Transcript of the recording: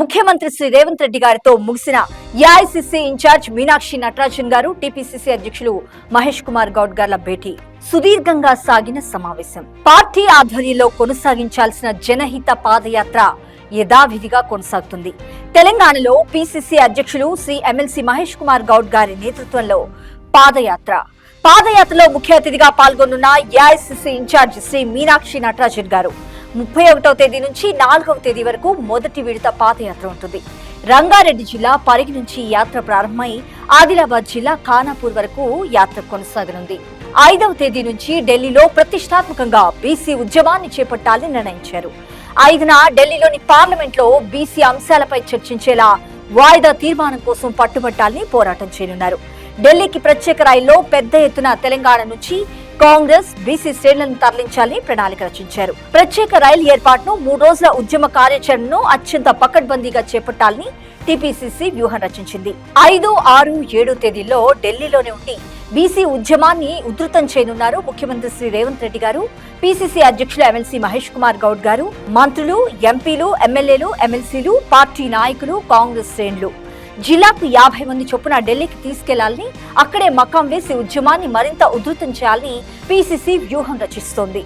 ముఖ్యమంత్రి శ్రీ రేవంత్ రెడ్డి గారితో ముగిసిన ఏఐసిసి ఇన్ఛార్జ్ మీనాక్షి నటరాజన్ గారు టీపీసీసీ అధ్యక్షులు మహేష్ కుమార్ గౌడ్ గార్ల భేటీ. సుదీర్ఘంగా సాగిన సమావేశం. పార్టీ ఆధ్వర్యంలో కొనసాగించాల్సిన జనహిత పాదయాత్ర యథావిధిగా కొనసాగుతుంది. తెలంగాణలో పిసిసి అధ్యక్షులు శ్రీ ఎమ్మెల్సీ మహేష్ కుమార్ గౌడ్ గారి నేతృత్వంలో పాదయాత్ర. పాదయాత్రలో ముఖ్య అతిథిగా పాల్గొనున్న ఏఐసిసి ఇన్ఛార్జ్ శ్రీ మీనాక్షి నటరాజన్ గారు. ముప్పై ఒకటవ తేదీ నుంచి నాలుగవ తేదీ వరకు మొదటి విడత పాదయాత్ర ఉంటుంది. రంగారెడ్డి జిల్లా పరిగి నుంచి యాత్ర ప్రారంభమై ఆదిలాబాద్ జిల్లా ఖానాపూర్ వరకు యాత్ర కొనసాగనుంది. ఐదవ తేదీ నుంచి ఢిల్లీలో ప్రతిష్టాత్మకంగా బీసీ ఉద్యమాన్ని చేపట్టాలని నిర్ణయించారు. ఐదున ఢిల్లీలోని పార్లమెంట్లో బీసీ అంశాలపై చర్చించేలా వాయిదా తీర్మానం కోసం పట్టుబట్టాలని పోరాటం చేయనున్నారు. ఢిల్లీకి ప్రత్యేక రైల్లో పెద్ద ఎత్తున తెలంగాణ నుంచి కాంగ్రెస్ బీసీ శ్రేణులను తరలించాలని ప్రణాళిక రచించారు. ప్రత్యేక రైలు ఏర్పాటును మూడు రోజుల ఉద్యమ కార్యాచరణను అత్యంత పకడ్బందీగా చేపట్టాలని టీపీసీసీ వ్యూహం రచించింది. ఐదు ఆరు ఏడు తేదీల్లో ఢిల్లీలోనే ఉండి బీసీ ఉద్యమాన్ని ఉధృతం చేయనున్నారు ముఖ్యమంత్రి శ్రీ రేవంత్ రెడ్డి గారు పీసీసీ అధ్యక్షులు ఎమ్మెల్సీ మహేష్ కుమార్ గౌడ్ గారు మంత్రులు ఎంపీలు ఎమ్మెల్యేలు ఎమ్మెల్సీలు పార్టీ నాయకులు కాంగ్రెస్ శ్రేణులు. జిల్లాకు యాభై మంది చొప్పున ఢిల్లీకి తీసుకెళ్ళాలని అక్కడే మకాం వేసి ఉద్యమాన్ని మరింత ఉధృతం చేయాలని పీసీసీ వ్యూహం రచిస్తోంది.